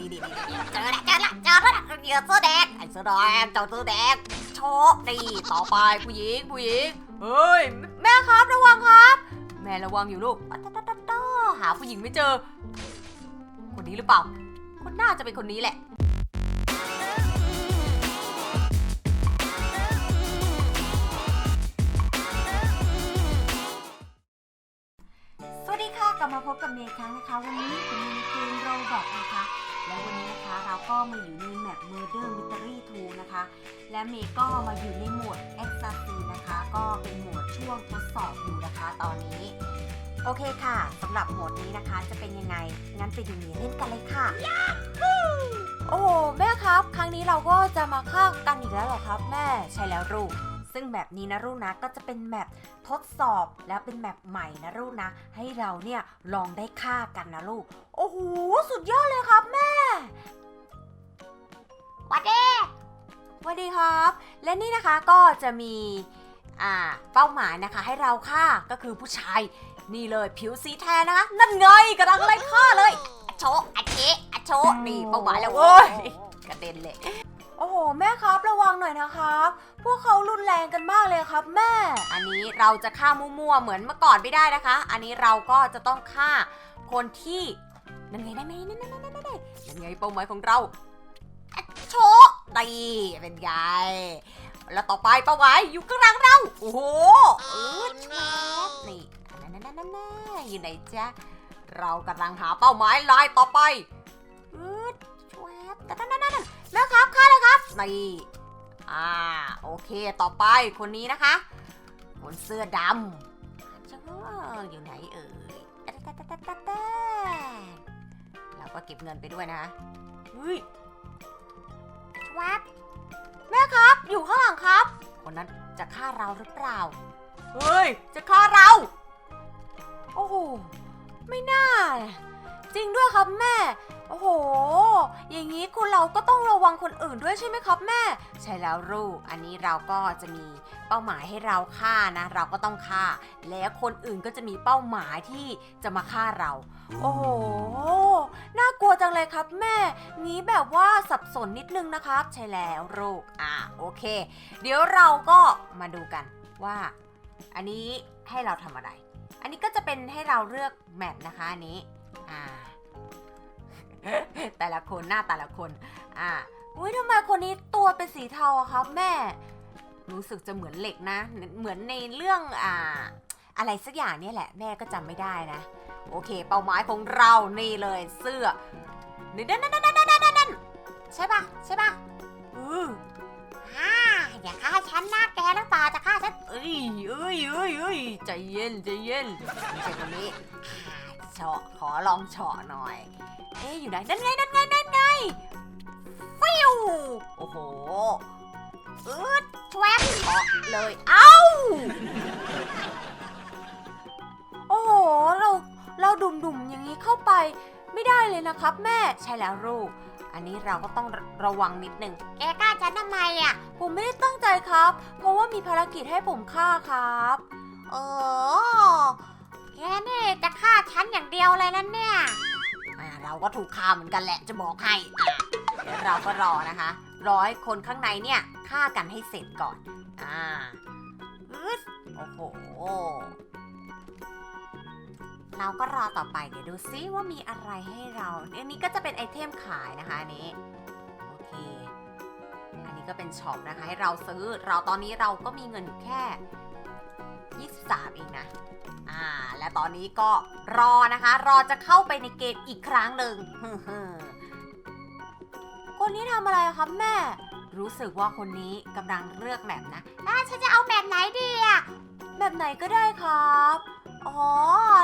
ดีดีดีเจอแล้วเจอแล้วเจอแล้วเหยื่อเสื้อแดงไอ้เสื้อแดงเจ้าเสื้อแดงโชกดีต่อไปผู้หญิงผู้หญิงเฮ้ยแม่ครับระวังครับ แม่ระวังอยู่ลูกตตตตหาผู้หญิงไม่เจอ คนนี้หรือเปล่า คนน่าจะเป็นคนนี้แหละสวัสดีค่ะกลับมาพบกับเมย์ครั้งนะคะ วันนี้เป็นในเกมโรบอกนะคะ และวันนี้นะคะเราก็มาอยู่ในแมป Murder Mystery 2 นะคะ และเมย์ก็มาอยู่ในโหมด e x a c y นะคะ ก็เป็นโหมดช่วงทดสอบอยู่นะคะตอนนี้ โอเคค่ะสำหรับโหมดนี้นะคะจะเป็นยังไง งั้นไปดูเมย์เล่นกันเลยค่ะ โอ้โหแม่ครับ ครั้งนี้เราก็จะมาฆ่ากันอีกแล้วเหรอครับ แม่ใช่แล้วลูก ซึ่งแบบนี้นะลูกนะก็จะเป็นแมปทดสอบแล้วเป็นแมปใหม่นะลูกนะ ให้เราเนี่ยลองได้ฆ่ากันนะลูก โอ้โหสุดยอดเลยครับแม่วัดดีสวัสดีครับ และนี่นะคะก็จะมีอ่าเป้าหมายนะคะ ให้เราฆ่าก็คือผู้ชายนี่เลยผิวสีแทนนะคะ นั่นไงกำลังไล่ฆ่าเลยอะโชะอะเจ๊อะโชะนี่เป้าหมายแล้วเว้ยกระเด็นเลยโอ้โห แม่ครับระวังหน่อยนะครับ พวกเขารุนแรงกันมากเลยครับ แม่ อันนี้เราจะฆ่ามั่วๆเหมือนเมื่อก่อนไม่ได้นะคะ อันนี้เราก็จะต้องฆ่าคนที่นั่นไงนั่นไงนั่นไงนั่นไงนั่นไงนั่นไงเป้าหมายของเราโชะดีเป็นไง แล้วต่อไปเป้าหมายอยู่ข้างหลังเรา โอ้โหเออแชทนี่นั่นนั่นนั่นนั่นอยู่ไหนจ๊ะเรากำลังหาเป้าหมายลายต่อไปอืดชวบแต่นั่นนั่นนั่น แม่ครับฆ่าเลยครับนี่อ่าโอเคต่อไปคนนี้นะคะ คนเสื้อดำจ้าอยู่ไหนเอ่ยเราก็เก็บเงินไปด้วยนะเฮ้ยชวบแม่ครับ อยู่ข้างหลังครับ คนนั้นจะฆ่าเราหรือเปล่า เฮ้ย จะฆ่าเรา โอ้โห ไม่น่า จริงด้วยครับแม่ โอ้โห อย่างนี้คุณเราก็ต้องระวังคนอื่นด้วยใช่ไหมครับแม่ ใช่แล้วลูก อันนี้เราก็จะมีเป้าหมายให้เราฆ่านะ เราก็ต้องฆ่า แล้วคนอื่นก็จะมีเป้าหมายที่จะมาฆ่าเรา โอ้โห น่ากลัวจังเลยครับแม่งี้แบบว่าสับสนนิดนึงนะครับ ใช่แล้วลูก อะโอเค เดี๋ยวเราก็มาดูกันว่า อันนี้ให้เราทำอะไร อันนี้ก็จะเป็นให้เราเลือกแมปนะคะอันนี้ อ่า แต่ละคนหน้าแต่ละคน อ่าอุ้ยทำไมคนนี้ตัวเป็นสีเทาอะครับแม่ รู้สึกจะเหมือนเหล็กนะ เหมือนในเรื่องอ่า อะไรสักอย่างเนี่ยแหละ แม่ก็จำไม่ได้นะ โอเค เป้าหมายของเรานี่เลยเสื้อนี่นั่นนั่นนั่นนั่นนั่นใช่ปะใช่ปะอือฮ่าอย่าฆ่าฉันนะแกหรือเปล่าจะฆ่าฉันเอ้ยเอ้ยเอ้ยเอ้ยใจเย็นใจเย็นไม่ใช่คนนี้าะขอลองเฉาะหน่อย เอ๊ะอยู่ไหนนั่นไงนั่นไงนั่นไงฟิวโอ้โหอืดแวบเฉาะเลย เอ้า โอ้โห เรา เราดุ่มๆอย่างนี้เข้าไปไม่ได้เลยนะครับแม่ ใช่แล้วลูก อันนี้เราก็ต้องระระวังนิดหนึ่งแกกล้าฉันทำไมอะ ผมไม่ได้ตั้งใจครับ เพราะว่ามีภารกิจให้ผมฆ่าครับ เออแกนี่ ฉันอย่างเดียวเลยนั่นเนี่ยอ่าเราก็ถูกฆ่าเหมือนกันแหละจะบอกให้อะเดี๋ยวเราก็รอนะคะรอให้คนข้างในเนี่ยฆ่ากันให้เสร็จก่อนอ่าอึดโอ้โห เราก็รอต่อไปเดี๋ยวดูซิว่ามีอะไรให้เราอันนี้ก็จะเป็นไอเทมขายนะคะอันนี้โอเค อันนี้ก็เป็นช็อปนะคะให้เราซื้อเราตอนนี้เราก็มีเงินอยู่แค่ 23เองนะ อ่า และตอนนี้ก็รอนะคะ รอจะเข้าไปในเกมอีกครั้งหนึ่งคนนี้ทำอะไรอะครับแม่ รู้สึกว่าคนนี้กำลังเลือกแมปนะอ่าฉันจะเอาแมปไหนดีอะแบบไหนก็ได้ครับอ๋อ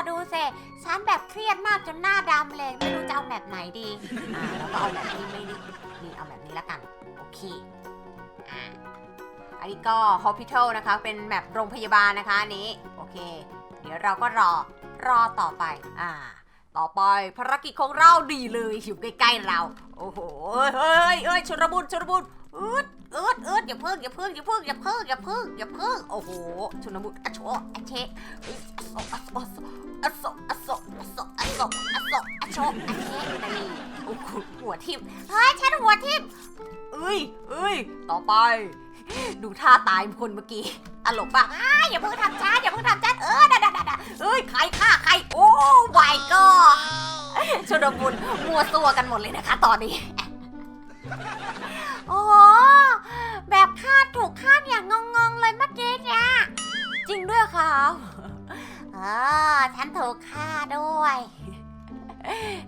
ดูสิฉันแบบเครียดมากจนหน้าดำเลยไม่รู้จะเอาแบบไหนดี อ่าแล้วก็เอาแบบที่ไม่ด้นี่เอาแบบนี้ละกัน โอเค อ่าอันนี้ก็ hospital นะคะ เป็นแบบโรงพยาบาลนะคะอันนี้ โอเค เดี๋ยวเราก็รอรอต่อไป อ่า ต่อไปภารกิจของเราดีเลยอยู่ใกล้ๆเรา โอ้โหเฮ้ยเฮ้ยชนบุญชนบุญอืดอืดอืดอย่าเพิ่งอย่าเพิ่งอย่าเพิ่งอย่าเพิ่งอย่าเพิ่งอย่าเพิ่งโอ้โหชนบุญอะโชอะเชอ้ยเอาเอาเอาอโศอโศอโศอโศอโศอโชอเชนี่โอ้โหหัวทิ่มเฮ้ยฉันหัวทิ่มเอ้ยเอ้ยต่อไป ดูท่าตายคนเมื่อกี้ตลกปะอ้ายอย่าเพิ่งทำฉันอย่าเพิ่งทำฉันเออดาดาดาดาเอ้ยใครฆ่าใครโอ้วายก็ชุดมุนมัวตัวกันหมดเลยนะคะ ตอนนี้โอ้แบบคาดถูกคาดอย่างงงๆเลยเมื่อกี้เนี่ยจริงด้วยครับเออฉันถูกฆ่าด้วย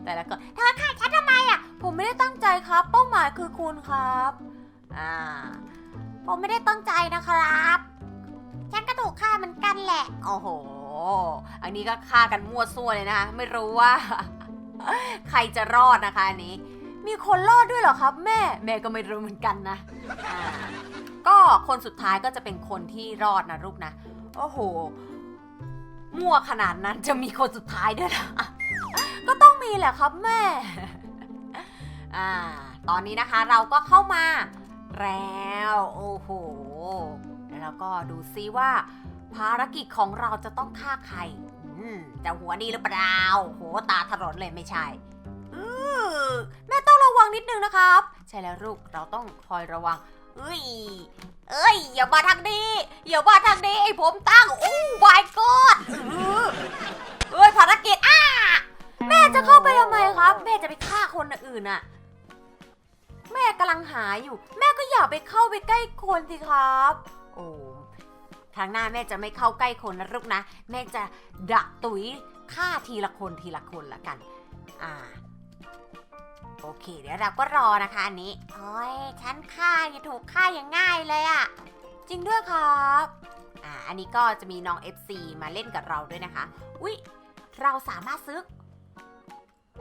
แต่แล้วก็เธอฆ่าฉันทำไมอะ ผมไม่ได้ตั้งใจครับ เป้าหมายคือคุณครับ อ่า ผมไม่ได้ตั้งใจนะครับ ฉันก็ถูกฆ่าเหมือนกันแหละ โอ้โห อันนี้ก็ฆ่ากันมั่วซั่วเลยนะคะ ไม่รู้ว่า ใครจะรอดนะคะอันนี้ มีคนรอดด้วยเหรอครับ แม่ แม่ก็ไม่รู้เหมือนกันนะอ่าก็คนสุดท้ายก็จะเป็นคนที่รอดนะลูกนะ โอ้โห มั่วขนาดนั้นจะมีคนสุดท้ายด้วยนะก็ต้องมีแหละครับแม่ อ่า ตอนนี้นะคะเราก็เข้ามา แล้ว โอ้โห แล้วก็ดูซิว่า ภารกิจของเราจะต้องฆ่าใครจะหัวดีหรือเปล่าโหตาถลนเลยไม่ใช่แม่ต้องระวังนิดนึงนะครับ ใช่แล้วลูกเราต้องคอยระวัง เอ้ย เอ้ย อย่ามาทางนี้ อย่ามาทางนี้ไอ้ผมตั้งโอ้ my god เออเอ้ยภารกิจอ้าแม่จะเข้าไปทำไมครับ แม่จะไปฆ่าคนอื่นอะ แม่กำลังหาอยู่ แม่ก็อย่าไปเข้าไปใกล้คนสิครับ โอ้ทางหน้าแม่จะไม่เข้าใกล้คนนะลูกนะ แม่จะดักตุ๋ยฆ่าทีละคนทีละคนละกัน อ่า โอเค เดี๋ยวเราก็รอนะคะอันนี้โอ้ยฉันฆ่าอย่าถูกฆ่าอย่างง่ายเลยอะจริงด้วยครับ อ่า อันนี้ก็จะมีน้อง FC มาเล่นกับเราด้วยนะคะ อุ๊ย เราสามารถซื้อ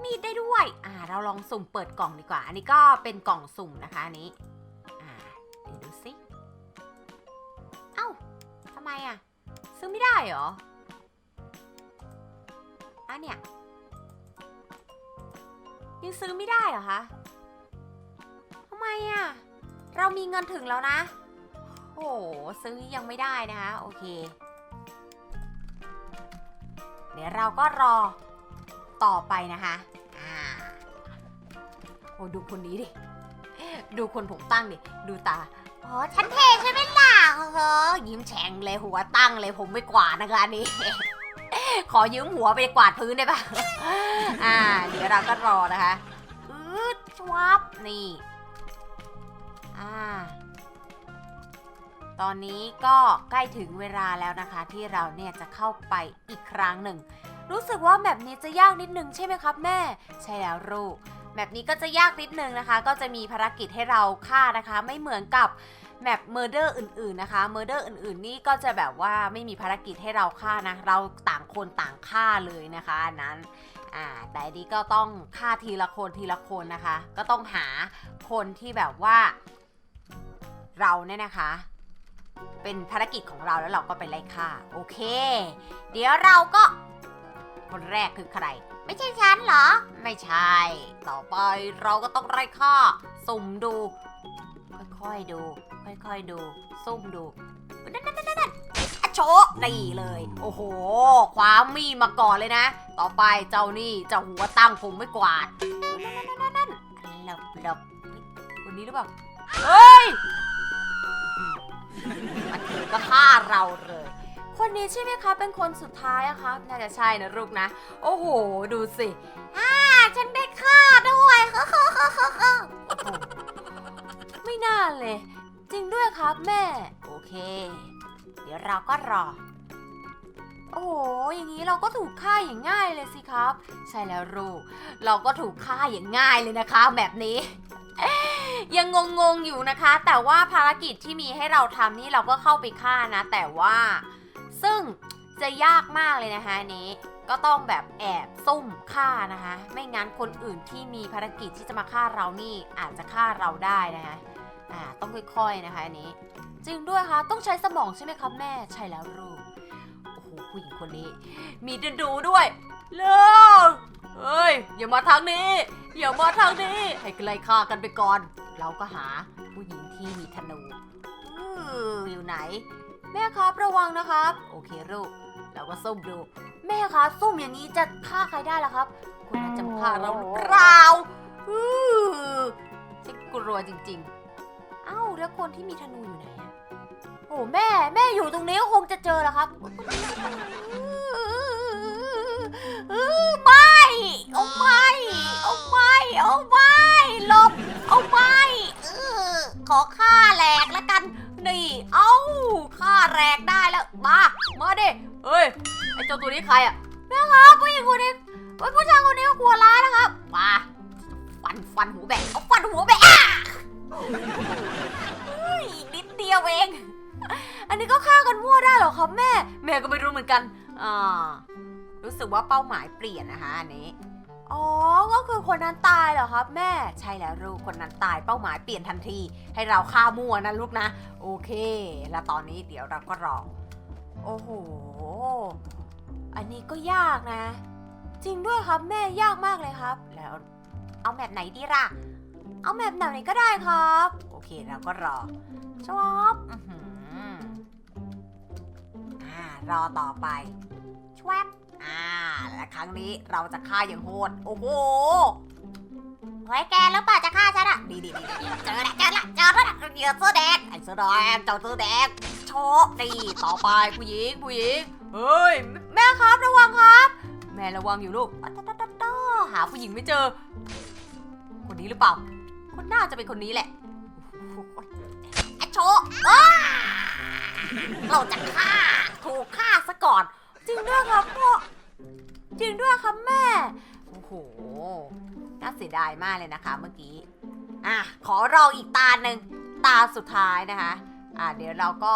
มีดได้ด้วย อ่า เราลองสุ่มเปิดกล่องดีกว่า อันนี้ก็เป็นกล่องสุ่มนะคะอันนี้ อ่าเดี๋ยวดูสิเอ้าทำไมอะซื้อไม่ได้เหรออะเนี่ย ยังซื้อไม่ได้เหรอคะทำไมอะเรามีเงินถึงแล้วนะ โอ้โหซื้อยังไม่ได้นะคะ โอเค เดี๋ยวเราก็รอ ต่อไปนะคะอ่าโอ้ดูคนนี้ดิ ดูคนผมตั้งดิ ดูตาอ๋อฉันเทใช่ไหมล่ะเออยิ้มแฉ่งเลยหัวตั้งเลยผมไม่กวาดนะคะนนี้ขอยืมหัวไปกวาดพื้นได้ปะอ่า เดี๋ยวเราก็รอนะคะอืดชวับนี่ อ่า ตอนนี้ก็ใกล้ถึงเวลาแล้วนะคะ ที่เราเนี่ยจะเข้าไปอีกครั้งหนึ่ง รู้สึกว่าแบบนี้จะยากนิดนึงใช่ไหมครับแม่ ใช่แล้วลูกแบบนี้ก็จะยากนิดนึงนะคะ ก็จะมีภารกิจให้เราฆ่านะคะ ไม่เหมือนกับแมปเมอร์เดอร์อื่นๆนะคะเมอร์เดอร์อื่นๆ นี่ก็จะแบบว่าไม่มีภารกิจให้เราฆ่านะ เราต่างคนต่างฆ่าเลยนะคะอันนั้นอ่าแต่นี้ก็ต้องฆ่าทีละคนทีละคนนะคะ ก็ต้องหาคนที่แบบว่า เราเนี่ยนะคะ เป็นภารกิจของเราแล้วเราก็ไปไล่ฆ่า โอเค เดี๋ยวเราก็ คนแรกคือใคร ไม่ใช่ฉันเหรอ ไม่ใช่ ต่อไปเราก็ต้องไล่ฆ่าสุ่มดู ค่อยๆดู ค่อยๆดู ซุ่มดูนั่นนั่นนั่นอะโชะนี่เลย โอ้โห ความมีดมาก่อนเลยนะ ต่อไปเจ้านี่จ้าหัวตั้งผมไม่กวาดนั่นนั่นนั่นหลบหลบคนนี้หรือเปล่า เฮ้ยมาถึงก็ฆ่าเราเลย คนนี้ใช่ไหมคะเป็นคนสุดท้ายอะคะน่าจะใช่นะลูกนะ โอ้โห ดูสิอ่าฉันได้ฆ่าด้วยไม่น่าเลย จริงด้วยครับแม่ โอเค เดี๋ยวเราก็รอ โอ้โห อย่างนี้เราก็ถูกฆ่าอย่างง่ายเลยสิครับ ใช่แล้วลูก เราก็ถูกฆ่าอย่างง่ายเลยนะคะ แบบนี้ยังงงๆอยู่นะคะ แต่ว่าภารกิจที่มีให้เราทำนี่เราก็เข้าไปฆ่านะ แต่ว่า ซึ่งจะยากมากเลยนะคะนี้ก็ต้องแบบแอบซุ่มฆ่านะคะ ไม่งั้นคนอื่นที่มีภารกิจที่จะมาฆ่าเรานี่อาจจะฆ่าเราได้นะคะอ่าต้องค่อยๆนะคะอันนี้ จริงด้วยคะต้องใช้สมองใช่ไหมครับแม่ใช่แล้วลูกโอ้โหผู้หญิงคนนี้ มีดูดูด้วยเลิกเอ้ยอย่ามาทางนี้อย่ามาทางนี้ ให้ไกลฆ่ากันไปก่อน เราก็หาผู้หญิงที่มีธนูอยู่ไหน แม่ครับระวังนะครับ โอเคลูกเราก็ส้มดู แม่คะซุ่มอย่างนี้จะฆ่าใครได้ล่ะครับคนนั้นจะฆ่าเราหรือเปล่าอื้อฉันกลัวจริง ๆ เอ้าแล้วคนที่มีธนูอยู่ไหนอะโอ้แม่แม่อยู่ตรงนี้คงจะเจอแล้วครับอื้อไม่เอาไม่เอาไม่เอาไม่หลบเอาไม่เออขอฆ่าแหลกแล้วกัน นี่ เอ้าฆ่าแหลกได้แล้ว มา มาดิเฮ้ย ไอเจ้าตัวนี้ใครอะแม่ครับผู้หญิงคนนี้เฮ้ผู้ชายคนนี้ก็กลัวร้ายนะครับ มา ฟันฟันหัวแบกเอาฟันหัวแบกอะอีกนิดเดียวเอง อันนี้ก็ฆ่ากันมั่วได้เหรอครับแม่ แม่ก็ไม่รู้เหมือนกัน อ่า รู้สึกว่าเป้าหมายเปลี่ยนนะคะอันนี้ อ๋อ ก็คือคนนั้นตายเหรอครับ แม่ ใช่แล้วลูก คนนั้นตายเป้าหมายเปลี่ยนทันที ให้เราฆ่ามั่วนะลูกนะ โอเค แล้วตอนนี้เดี๋ยวเราก็รอโอ้โห อันนี้ก็ยากนะ จริงด้วยครับแม่ยากมากเลยครับ แล้วเอาแบบไหนดีล่ะ เอาแบบไหนก็ได้ครับ โอเคเราก็รอชวบอ่ารอต่อไปชวบ อ่า และครั้งนี้เราจะฆ่าอย่างโหด โอ้โหเฮ้ยแกแล้วป่าจะฆ่าฉันอะดีดีดีเจอล้วเจอล้วเจอล้วเหยื่อเสื้อแดงไอ้เสื้อแดงเจ้าเสื้อแดงโชกดีต่อไปผู้หญิงผู้หญิงเฮ้ยแม่ครับระวังครับ แม่ระวังอยู่ลูกหาผู้หญิงไม่เจอ คนนี้หรือเปล่า คนน่าจะเป็นคนนี้แหละไอโชว์เราจะฆ่าถูกฆ่าซะก่อน จริงด้วยครับพ่อจริงด้วยครับแม่ โอ้โห น่าเสียดายมากเลยนะคะเมื่อกี้ อะ ขอรออีกตาหนึ่ง ตาสุดท้ายนะคะ อะ เดี๋ยวเราก็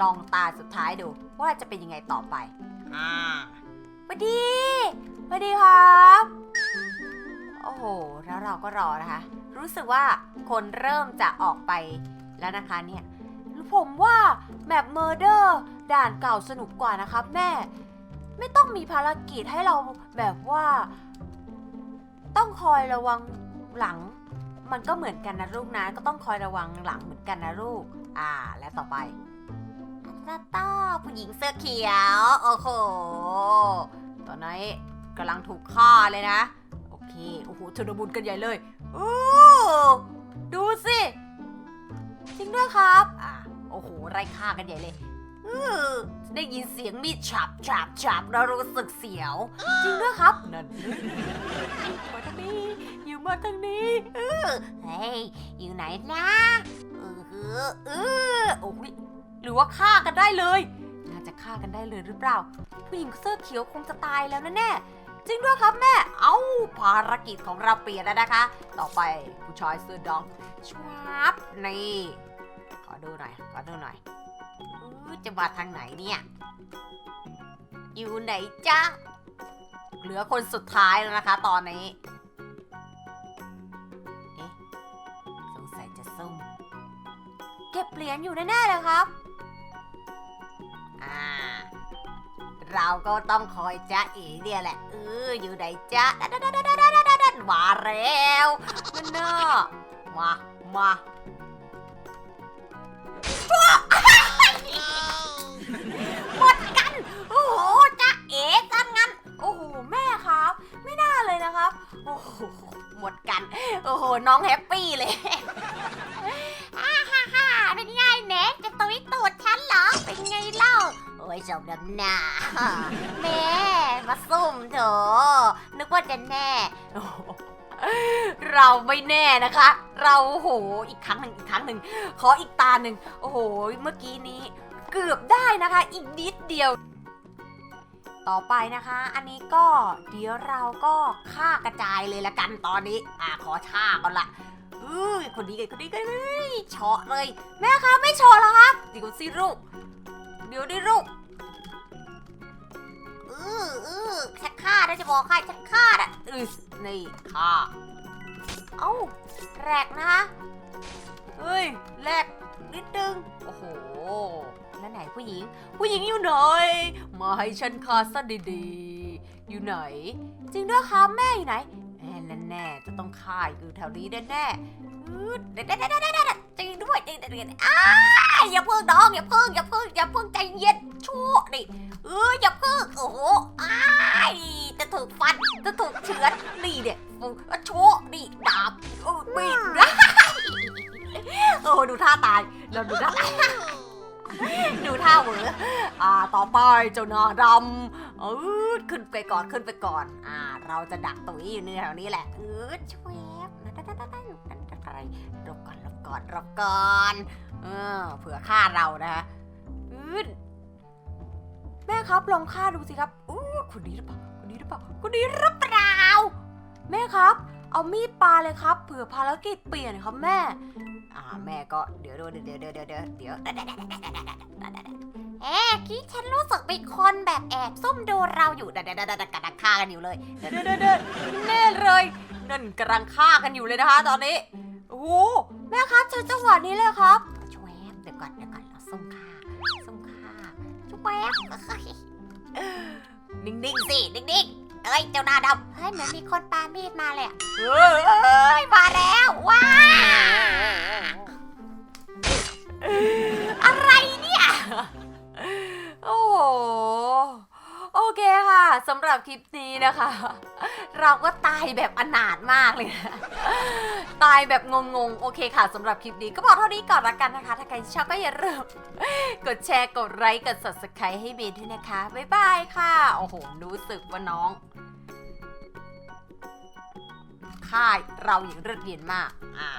ลองตาสุดท้ายดู ว่าจะเป็นยังไงต่อไป อ่าสวัสดีสวัสดีครับ โอ้โห แล้วเราก็รอนะคะ รู้สึกว่าคนเริ่มจะออกไปแล้วนะคะเนี่ย ผมว่าแมปเมอร์เดอร์ด่านเก่าสนุกกว่านะครับแม่ ไม่ต้องมีภารกิจให้เราแบบว่า ต้องคอยระวังหลัง มันก็เหมือนกันนะลูกนะ ก็ต้องคอยระวังหลังเหมือนกันนะลูก อ่า และต่อไปตาต้าผู้หญิงเสื้อเขียว โอ้โห ตอนนี้กำลังถูกฆ่าเลยนะ โอเค โอ้โหชนบุญกันใหญ่เลย อู้ ดูสิจริงด้วยครับ อ่า โอ้โหไล่ฆ่ากันใหญ่เลยอื้อได้ยินเสียงมีดฉับฉับฉับแล้วรู้สึกเสียว จริงด้วยครับ นั่นมาทางนี้ อยู่มาทางนี้เออเฮ้ย อยู่ไหนนะเออเออเออโอ้ยหรือว่าฆ่ากันได้เลย น่าจะฆ่ากันได้เลยหรือเปล่า ผู้หญิงเสื้อเขียวคงจะตายแล้วนะแน่จริงด้วยครับแม่ เอ้าภารกิจของเราเปลี่ยนแล้วนะคะ ต่อไปผู้ชายเสื้อดำชวับนี่ขอ ดูหน่อย ขอดูหน่อยอจะมาทางไหนเนี่ย อยู่ไหนจ๊ะ เหลือคนสุดท้ายแล้วนะคะ ตอนนี้ เอ๊ะ สงสัยจะซุ่ม เก็บเหรียญอยู่แน่ๆเลยครับ อ่า เราก็ต้องคอยจ้าเอ๋เนี่ยแหละ เออ อยู่ไหนจ้าดันดันดันดันดันดันมาแล้วนั่นเนอะมา มา โอ้โหหมดกัน โอ้โห น้องแฮปปี้เลย ฮ่าฮ่าฮ่าเป็นไงเน็กจะตุยตูดฉันเหรอ เป็นไงเล่า โอ้ยสมน้ำหน้าแม่มาซุ่มเถอะ นึกว่าจะแน่โอ้โหเราไม่แน่นะคะ เราโอ้โห อีกครั้งหนึ่งอีกครั้งหนึ่งขออีกตาหนึ่ง โอ้โห เมื่อกี้นี้ เกือบได้นะคะ อีกนิดเดียว ต่อไปนะคะ อันนี้ก็เดี๋ยวเราก็ฆ่ากระจายเลยละกันตอนนี้ อ่าขอช่าก่อนละอ้ยคนนี้กันคนนี้กันเฮ้เฉาะเลย แม่คะไม่เฉาะหรอคะเดี๋ยวสิลูกเดี๋ยวดิลูกเออเออชักฆ่าได้จะบอกใครชักฆ่าอะอือนี่ฆ่าเอ้าแรกนะคะเฮ้ยแรกนิดนึงโอ้โห แล้วไหนผู้หญิง ผู้หญิงอยู่ไหนมาให้ฉันฆ่าซะดีๆ อยู่ไหน จริงด้วยครับแม่อยู่ไหนแอนแน่จะต้องฆ่าอยู่แถวนี้แน่ๆอืดเด็ดเด็ดเด็ดเด็ดเด็ดจริงด้วยจริงเด็ดอ้ายอย่าเพิ่งน้องอย่าเพิ่งอย่าเพิ่งอย่าเพิ่งใจเย็นชั่วนี่เอออย่าเพิ่งโอ้โหอ้ายจะถูกฟันจะถูกเฉือนนี่เนี่ยโอ้ชั่วนี่ดาบโอ้มีดโอ้ดูท่าตายเราดูท่าตาย ดูท่าเหวออ่า ต่อไปเจ้าน้าดำเออขึ้นไปก่อนขึ้นไปก่อน อ่า เราจะดักตุ๋ยอยู่ในแถวนี้แหละเออช่วยนั่นนั่นนั่นนั่นนั่นอะไรรบก่อนรบก่อนรบก่อนเออเผื่อฆ่าเรานะอืดแม่ครับลองฆ่าดูสิครับอู้คนนี้หรือเปล่าคนนี้หรือเปล่าคนนี้หรือเปล่า แม่ครับ เอามีดปาเลยครับเผื่อภารกิจเปลี่ยนครับแม่ อ่าแม่ก็เดี๋ยวเดี๋ยวเดี๋ยวเดี๋ยวเดี๋ยวเดี๋ยวเดี๋ยวเอ๊ะกี้ฉันรู้สึกมีคนแบบแอบซุ่มดูเราอยู่เดี๋ยวเดี๋ยวเดี๋ยวเดี๋ยวกำลังฆ่ากันอยู่เลยเดี๋ยวเดี๋ยวเดี๋ยวเดี๋ยวแน่เลยนั่นกำลังฆ่ากันอยู่เลยนะคะ ตอนนี้โอ้โหแม่ครับเจอจังหวะนี้เลยครับช่วยเดี๋ยวก่อนเดี๋ยวก่อนเราซุ่มฆ่าซุ่มฆ่าช่วยนิ่งๆสินิ่งๆ เอ้ยเจ้าหน้าดำเฮ้ยเหมือนมีคนปามีดมาเลยอะเฮ้ยมาแล้วว้า หรับคลิปนี้นะคะ เราก็ตายแบบอนาถมากเลยนะตายแบบงงๆ โอเคค่ะสำหรับคลิปนี้ก็พอเท่านี้ก่อนละกันนะคะ ถ้าใครชอบก็อย่าลืมกดแชร์กดไลค์กด subscribe ให้เบนด้วยนะคะ บ๊ายบายค่ะ โอ้โห รู้สึกว่าน้องค่ายเราอย่างเลือดเย็นมาก อ่า